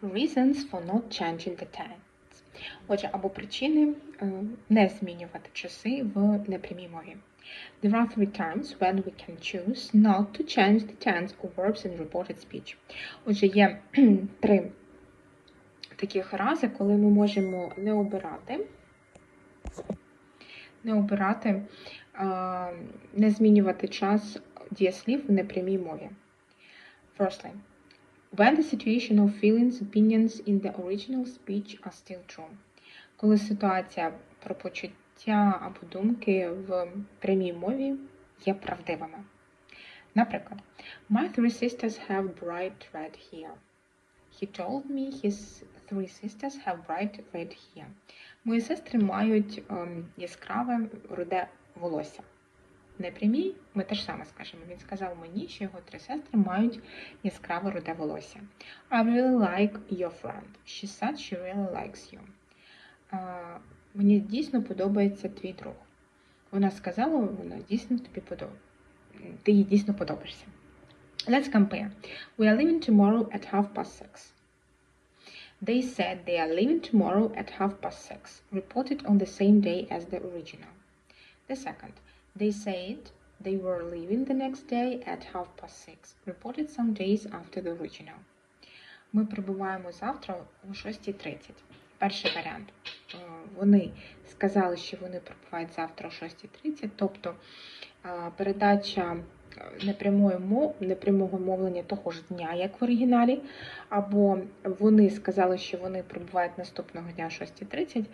Reasons for not changing the tense. Отже, або причини е, не змінювати часи в непрямій мові. There are three times when we can choose not to change the tense of verbs in reported speech. Отже, є три таких рази, коли ми можемо не обирати, не обирати, е, не змінювати час дієслів в непрямій мові. Firstly, when the situation of feelings, opinions in the original speech are still true. Коли ситуація про почуття або думки в прямій мові є правдивими. Наприклад, My three sisters have bright red hair. He told me his three sisters have bright red hair. Мої сестри мають ем, яскраве руде волосся. Непрямій ми теж саме скажемо. Він сказав мені, що його три сестри мають яскраве руде волосся. I really like your friend. She said she really likes you. А, мені дійсно подобається твій друг. Вона сказала, вона дійсно тобі подобається. Ти їй дійсно подобаєшся. Let's compare. We are leaving tomorrow at half past six. They said they are leaving tomorrow at half past six, reported on the same day as the original. The second, they said they were leaving the next day at half past six, reported some days after the original. Ми прибуваємо завтра о 6.30. Перший варіант. Е, Вони сказали, що вони прибувають завтра о 6.30, тобто е, передача е, непрямого мовлення того ж дня, як в оригіналі, або вони сказали, що вони прибувають наступного дня о 6.30,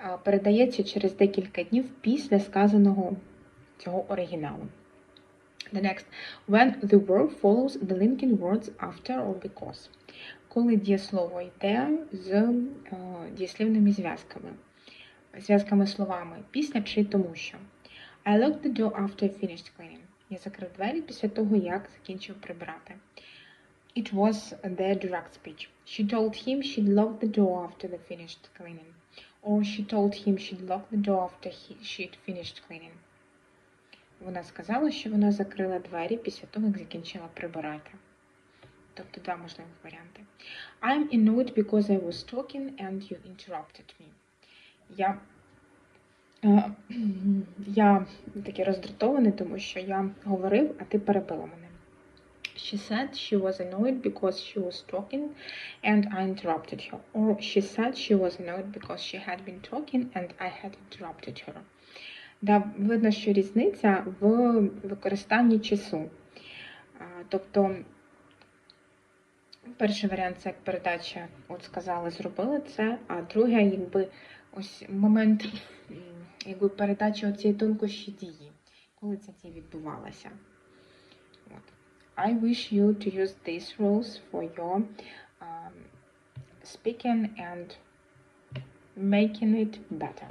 е, передається через декілька днів після сказаного цього оригіналу. The next, when the verb follows the linking words after or because. Коли дієслово йде з е, дієслівними зв'язками, зв'язками словами після чи тому що. I locked the door after I finished cleaning. Я закрив двері після того, як закінчив прибирати. It was the direct speech. She told him she'd lock the door after they finished cleaning. Or she told him she'd lock the door after he, she'd finished cleaning. Вона сказала, що вона закрила двері після того, як закінчила прибирати. Тобто два можливих варіанти. I'm annoyed because I was talking and you interrupted me. Я, е, я такий роздратований, тому що я говорив, а ти перебила мене. She said she was annoyed because she was talking and I interrupted her. Or she said she was annoyed because she had been talking and I had interrupted her. Да, видно, що різниця в використанні часу. Тобто, перший варіант це як передача, от сказали, зробили це, а друге, якби ось момент якби передачі оцієї тонкощі дії, коли ця дія відбувалася. От. I wish you to use these rules for your um, speaking and making it better.